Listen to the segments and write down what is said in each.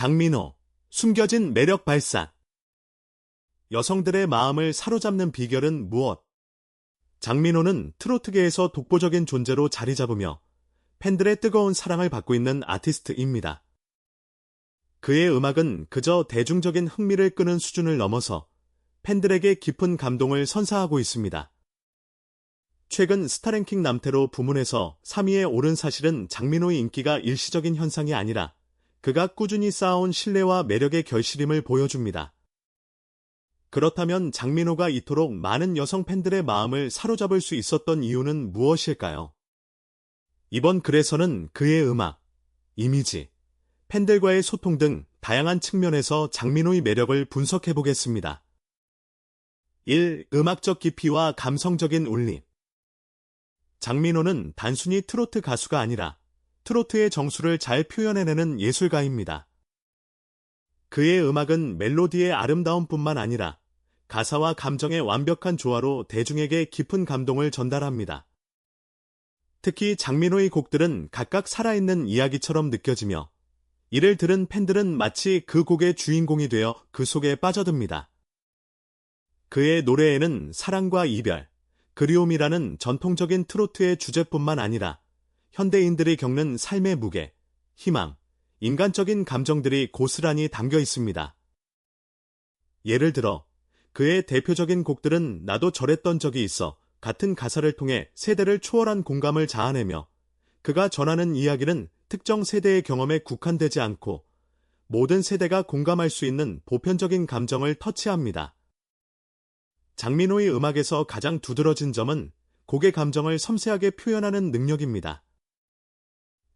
장민호, 숨겨진 매력 발산. 여성들의 마음을 사로잡는 비결은 무엇? 장민호는 트로트계에서 독보적인 존재로 자리 잡으며 팬들의 뜨거운 사랑을 받고 있는 아티스트입니다. 그의 음악은 그저 대중적인 흥미를 끄는 수준을 넘어서 팬들에게 깊은 감동을 선사하고 있습니다. 최근 스타랭킹 남태로 부문에서 3위에 오른 사실은 장민호의 인기가 일시적인 현상이 아니라 그가 꾸준히 쌓아온 신뢰와 매력의 결실임을 보여줍니다. 그렇다면 장민호가 이토록 많은 여성 팬들의 마음을 사로잡을 수 있었던 이유는 무엇일까요? 이번 글에서는 그의 음악, 이미지, 팬들과의 소통 등 다양한 측면에서 장민호의 매력을 분석해 보겠습니다. 1. 음악적 깊이와 감성적인 울림 장민호는 단순히 트로트 가수가 아니라 트로트의 정수를 잘 표현해내는 예술가입니다. 그의 음악은 멜로디의 아름다움뿐만 아니라 가사와 감정의 완벽한 조화로 대중에게 깊은 감동을 전달합니다. 특히 장민호의 곡들은 각각 살아있는 이야기처럼 느껴지며 이를 들은 팬들은 마치 그 곡의 주인공이 되어 그 속에 빠져듭니다. 그의 노래에는 사랑과 이별, 그리움이라는 전통적인 트로트의 주제뿐만 아니라 현대인들이 겪는 삶의 무게, 희망, 인간적인 감정들이 고스란히 담겨 있습니다. 예를 들어 그의 대표적인 곡들은 나도 저랬던 적이 있어 같은 가사를 통해 세대를 초월한 공감을 자아내며 그가 전하는 이야기는 특정 세대의 경험에 국한되지 않고 모든 세대가 공감할 수 있는 보편적인 감정을 터치합니다. 장민호의 음악에서 가장 두드러진 점은 곡의 감정을 섬세하게 표현하는 능력입니다.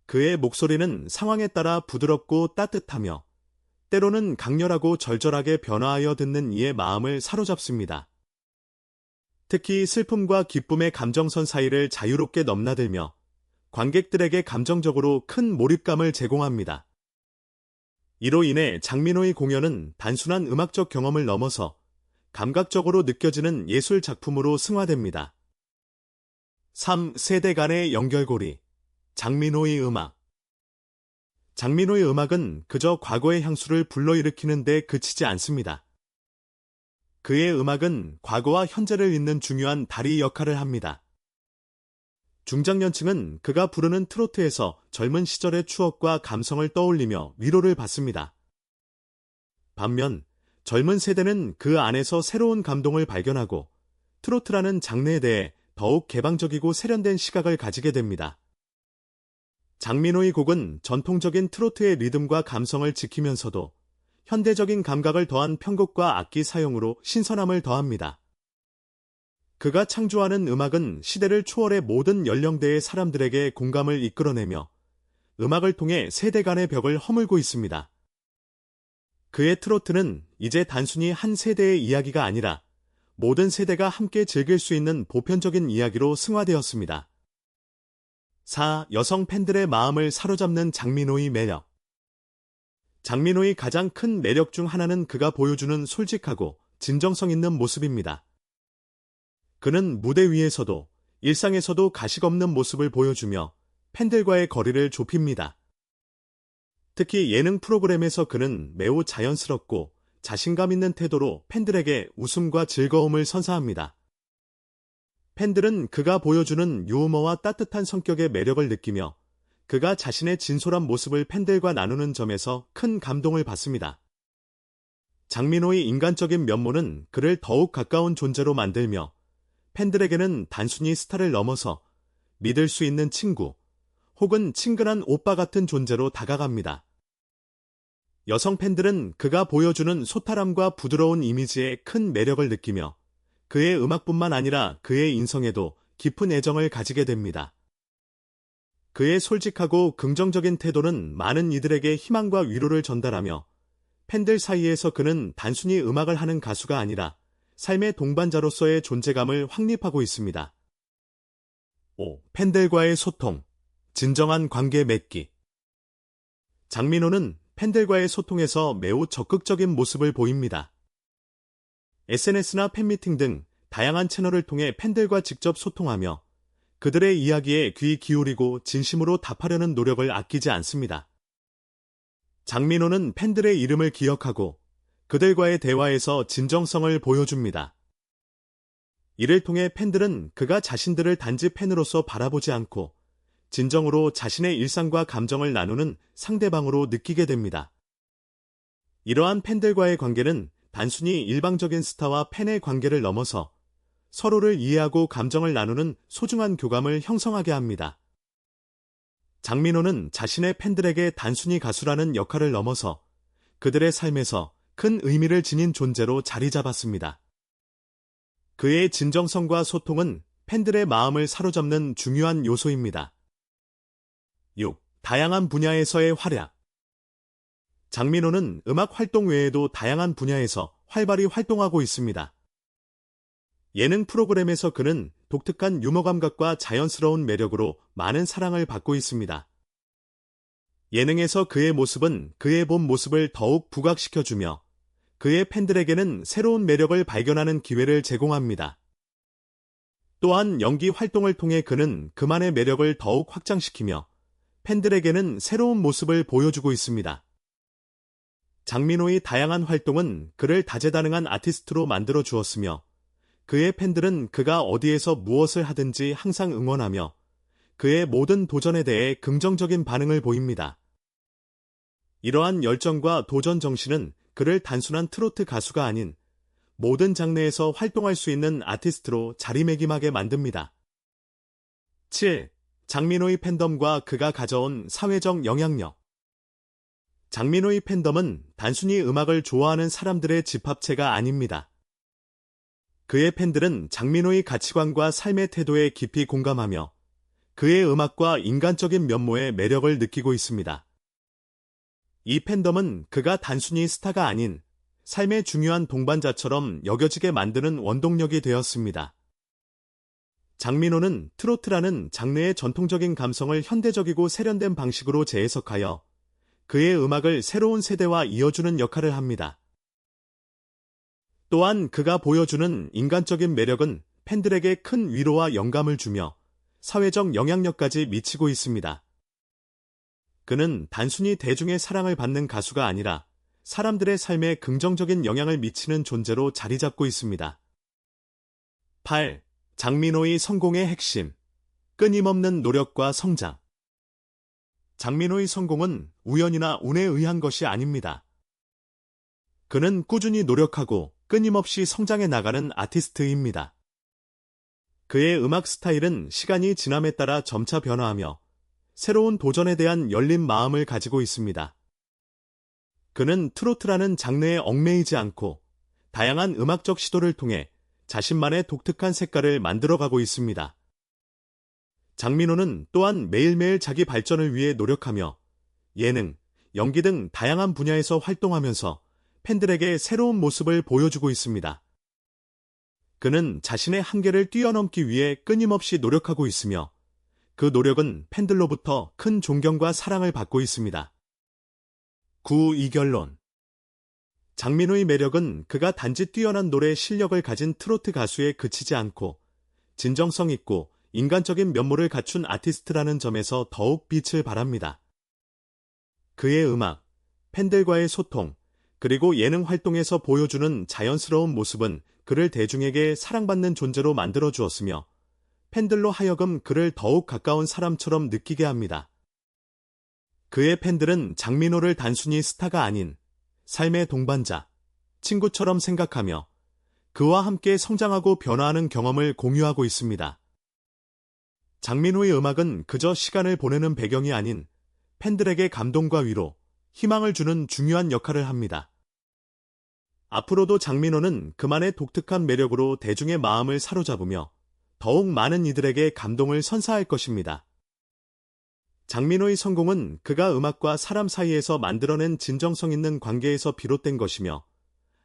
그의 목소리는 상황에 따라 부드럽고 따뜻하며 때로는 강렬하고 절절하게 변화하여 듣는 이의 마음을 사로잡습니다. 특히 슬픔과 기쁨의 감정선 사이를 자유롭게 넘나들며 관객들에게 감정적으로 큰 몰입감을 제공합니다. 이로 인해 장민호의 공연은 단순한 음악적 경험을 넘어서 감각적으로 느껴지는 예술 작품으로 승화됩니다. 3. 세대 간의 연결고리 장민호의 음악 장민호의 음악은 그저 과거의 향수를 불러일으키는 데 그치지 않습니다. 그의 음악은 과거와 현재를 잇는 중요한 다리 역할을 합니다. 중장년층은 그가 부르는 트로트에서 젊은 시절의 추억과 감성을 떠올리며 위로를 받습니다. 반면 젊은 세대는 그 안에서 새로운 감동을 발견하고 트로트라는 장르에 대해 더욱 개방적이고 세련된 시각을 가지게 됩니다. 장민호의 곡은 전통적인 트로트의 리듬과 감성을 지키면서도 현대적인 감각을 더한 편곡과 악기 사용으로 신선함을 더합니다. 그가 창조하는 음악은 시대를 초월해 모든 연령대의 사람들에게 공감을 이끌어내며 음악을 통해 세대 간의 벽을 허물고 있습니다. 그의 트로트는 이제 단순히 한 세대의 이야기가 아니라 모든 세대가 함께 즐길 수 있는 보편적인 이야기로 승화되었습니다. 4. 여성 팬들의 마음을 사로잡는 장민호의 매력. 장민호의 가장 큰 매력 중 하나는 그가 보여주는 솔직하고 진정성 있는 모습입니다. 그는 무대 위에서도 일상에서도 가식 없는 모습을 보여주며 팬들과의 거리를 좁힙니다. 특히 예능 프로그램에서 그는 매우 자연스럽고 자신감 있는 태도로 팬들에게 웃음과 즐거움을 선사합니다. 팬들은 그가 보여주는 유머와 따뜻한 성격의 매력을 느끼며 그가 자신의 진솔한 모습을 팬들과 나누는 점에서 큰 감동을 받습니다. 장민호의 인간적인 면모는 그를 더욱 가까운 존재로 만들며 팬들에게는 단순히 스타를 넘어서 믿을 수 있는 친구 혹은 친근한 오빠 같은 존재로 다가갑니다. 여성 팬들은 그가 보여주는 소탈함과 부드러운 이미지에 큰 매력을 느끼며 그의 음악뿐만 아니라 그의 인성에도 깊은 애정을 가지게 됩니다. 그의 솔직하고 긍정적인 태도는 많은 이들에게 희망과 위로를 전달하며 팬들 사이에서 그는 단순히 음악을 하는 가수가 아니라 삶의 동반자로서의 존재감을 확립하고 있습니다. 5. 팬들과의 소통, 진정한 관계 맺기. 장민호는 팬들과의 소통에서 매우 적극적인 모습을 보입니다. SNS나 팬미팅 등 다양한 채널을 통해 팬들과 직접 소통하며 그들의 이야기에 귀 기울이고 진심으로 답하려는 노력을 아끼지 않습니다. 장민호는 팬들의 이름을 기억하고 그들과의 대화에서 진정성을 보여줍니다. 이를 통해 팬들은 그가 자신들을 단지 팬으로서 바라보지 않고 진정으로 자신의 일상과 감정을 나누는 상대방으로 느끼게 됩니다. 이러한 팬들과의 관계는 단순히 일방적인 스타와 팬의 관계를 넘어서 서로를 이해하고 감정을 나누는 소중한 교감을 형성하게 합니다. 장민호는 자신의 팬들에게 단순히 가수라는 역할을 넘어서 그들의 삶에서 큰 의미를 지닌 존재로 자리 잡았습니다. 그의 진정성과 소통은 팬들의 마음을 사로잡는 중요한 요소입니다. 6. 다양한 분야에서의 활약 장민호는 음악 활동 외에도 다양한 분야에서 활발히 활동하고 있습니다. 예능 프로그램에서 그는 독특한 유머 감각과 자연스러운 매력으로 많은 사랑을 받고 있습니다. 예능에서 그의 모습은 그의 본 모습을 더욱 부각시켜주며 그의 팬들에게는 새로운 매력을 발견하는 기회를 제공합니다. 또한 연기 활동을 통해 그는 그만의 매력을 더욱 확장시키며 팬들에게는 새로운 모습을 보여주고 있습니다. 장민호의 다양한 활동은 그를 다재다능한 아티스트로 만들어 주었으며 그의 팬들은 그가 어디에서 무엇을 하든지 항상 응원하며 그의 모든 도전에 대해 긍정적인 반응을 보입니다. 이러한 열정과 도전 정신은 그를 단순한 트로트 가수가 아닌 모든 장르에서 활동할 수 있는 아티스트로 자리매김하게 만듭니다. 7. 장민호의 팬덤과 그가 가져온 사회적 영향력 장민호의 팬덤은 단순히 음악을 좋아하는 사람들의 집합체가 아닙니다. 그의 팬들은 장민호의 가치관과 삶의 태도에 깊이 공감하며 그의 음악과 인간적인 면모의 매력을 느끼고 있습니다. 이 팬덤은 그가 단순히 스타가 아닌 삶의 중요한 동반자처럼 여겨지게 만드는 원동력이 되었습니다. 장민호는 트로트라는 장르의 전통적인 감성을 현대적이고 세련된 방식으로 재해석하여 그의 음악을 새로운 세대와 이어주는 역할을 합니다. 또한 그가 보여주는 인간적인 매력은 팬들에게 큰 위로와 영감을 주며 사회적 영향력까지 미치고 있습니다. 그는 단순히 대중의 사랑을 받는 가수가 아니라 사람들의 삶에 긍정적인 영향을 미치는 존재로 자리 잡고 있습니다. 8. 장민호의 성공의 핵심. 끊임없는 노력과 성장. 장민호의 성공은 우연이나 운에 의한 것이 아닙니다. 그는 꾸준히 노력하고 끊임없이 성장해 나가는 아티스트입니다. 그의 음악 스타일은 시간이 지남에 따라 점차 변화하며 새로운 도전에 대한 열린 마음을 가지고 있습니다. 그는 트로트라는 장르에 얽매이지 않고 다양한 음악적 시도를 통해 자신만의 독특한 색깔을 만들어가고 있습니다. 장민호는 또한 매일매일 자기 발전을 위해 노력하며 예능, 연기 등 다양한 분야에서 활동하면서 팬들에게 새로운 모습을 보여주고 있습니다. 그는 자신의 한계를 뛰어넘기 위해 끊임없이 노력하고 있으며 그 노력은 팬들로부터 큰 존경과 사랑을 받고 있습니다. 구 이결론 장민호의 매력은 그가 단지 뛰어난 노래 실력을 가진 트로트 가수에 그치지 않고 진정성 있고 인간적인 면모를 갖춘 아티스트라는 점에서 더욱 빛을 발합니다. 그의 음악, 팬들과의 소통, 그리고 예능 활동에서 보여주는 자연스러운 모습은 그를 대중에게 사랑받는 존재로 만들어 주었으며 팬들로 하여금 그를 더욱 가까운 사람처럼 느끼게 합니다. 그의 팬들은 장민호를 단순히 스타가 아닌 삶의 동반자, 친구처럼 생각하며 그와 함께 성장하고 변화하는 경험을 공유하고 있습니다. 장민호의 음악은 그저 시간을 보내는 배경이 아닌 팬들에게 감동과 위로, 희망을 주는 중요한 역할을 합니다. 앞으로도 장민호는 그만의 독특한 매력으로 대중의 마음을 사로잡으며 더욱 많은 이들에게 감동을 선사할 것입니다. 장민호의 성공은 그가 음악과 사람 사이에서 만들어낸 진정성 있는 관계에서 비롯된 것이며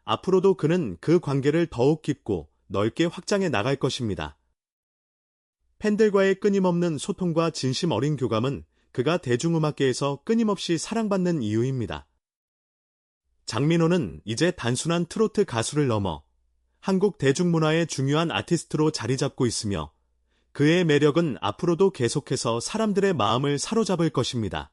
앞으로도 그는 그 관계를 더욱 깊고 넓게 확장해 나갈 것입니다. 팬들과의 끊임없는 소통과 진심 어린 교감은 그가 대중음악계에서 끊임없이 사랑받는 이유입니다. 장민호는 이제 단순한 트로트 가수를 넘어 한국 대중문화의 중요한 아티스트로 자리 잡고 있으며 그의 매력은 앞으로도 계속해서 사람들의 마음을 사로잡을 것입니다.